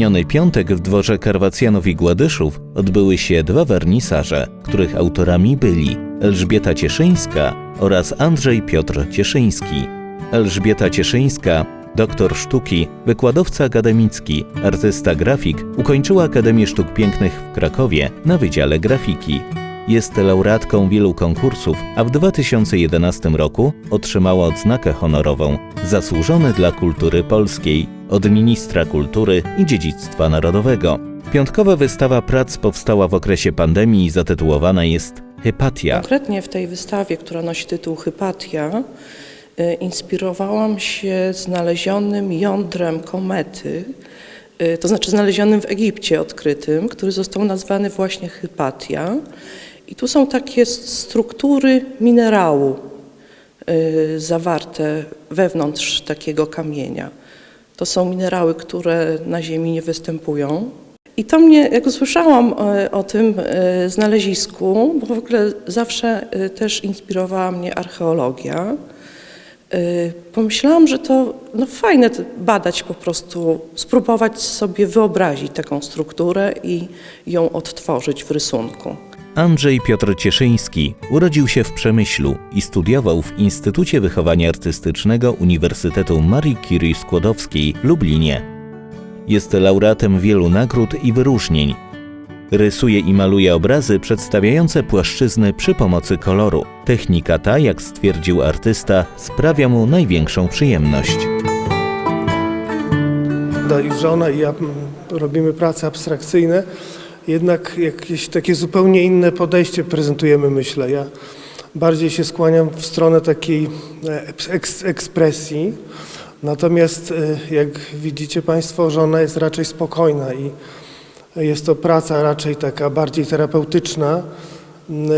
miniony piątek w dworze Karwacjanów i Gładyszów odbyły się dwa wernisaże, których autorami byli Elżbieta Cieszyńska oraz Andrzej Piotr Cieszyński. Elżbieta Cieszyńska, doktor sztuki, wykładowca akademicki, artysta grafik, ukończyła Akademię Sztuk Pięknych w Krakowie na Wydziale Grafiki. Jest laureatką wielu konkursów, a w 2011 roku otrzymała odznakę honorową Zasłużony dla kultury polskiej od ministra kultury i dziedzictwa narodowego. Piątkowa wystawa prac powstała w okresie pandemii i zatytułowana jest Hypatia. Konkretnie w tej wystawie, która nosi tytuł Hypatia, y, inspirowałam się znalezionym jądrem komety, y, to znaczy znalezionym w Egipcie odkrytym, który został nazwany właśnie Hypatia. I tu są takie struktury minerału y, zawarte wewnątrz takiego kamienia. To są minerały, które na Ziemi nie występują. I to mnie, jak usłyszałam e, o tym e, znalezisku, bo w ogóle zawsze e, też inspirowała mnie archeologia, pomyślałam, że to no, fajne badać po prostu, spróbować sobie wyobrazić taką strukturę i ją odtworzyć w rysunku. Andrzej Piotr Cieszyński urodził się w Przemyślu i studiował w Instytucie Wychowania Artystycznego Uniwersytetu Marii Curie Skłodowskiej w Lublinie. Jest laureatem wielu nagród i wyróżnień. Rysuje i maluje obrazy przedstawiające płaszczyzny przy pomocy koloru. Technika ta, jak stwierdził artysta, sprawia mu największą przyjemność. No i żona i ja robimy prace abstrakcyjne, jednak jakieś takie zupełnie inne podejście prezentujemy, myślę. Ja bardziej się skłaniam w stronę takiej e, eks, ekspresji, natomiast e, jak widzicie Państwo, żona jest raczej spokojna i jest to praca raczej taka bardziej terapeutyczna,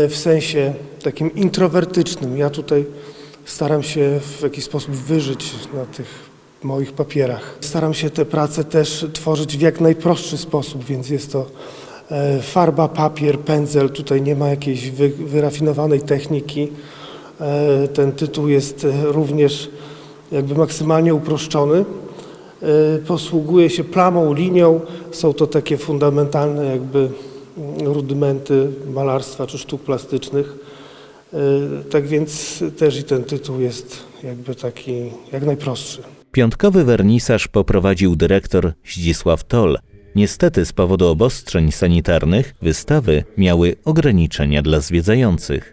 w sensie takim introwertycznym. Ja tutaj staram się w jakiś sposób wyżyć na tych moich papierach. Staram się te prace też tworzyć w jak najprostszy sposób, więc jest to farba, papier, pędzel. Tutaj nie ma jakiejś wy, wyrafinowanej techniki. E, Ten tytuł jest e, również jakby maksymalnie uproszczony. E, Posługuje się plamą, linią. Są to takie fundamentalne jakby mm, rudymenty malarstwa czy sztuk plastycznych. E, Tak więc też i ten tytuł jest jakby taki jak najprostszy. Piątkowy wernisaż poprowadził dyrektor Zdzisław Toll. Niestety z powodu obostrzeń sanitarnych wystawy miały ograniczenia dla zwiedzających.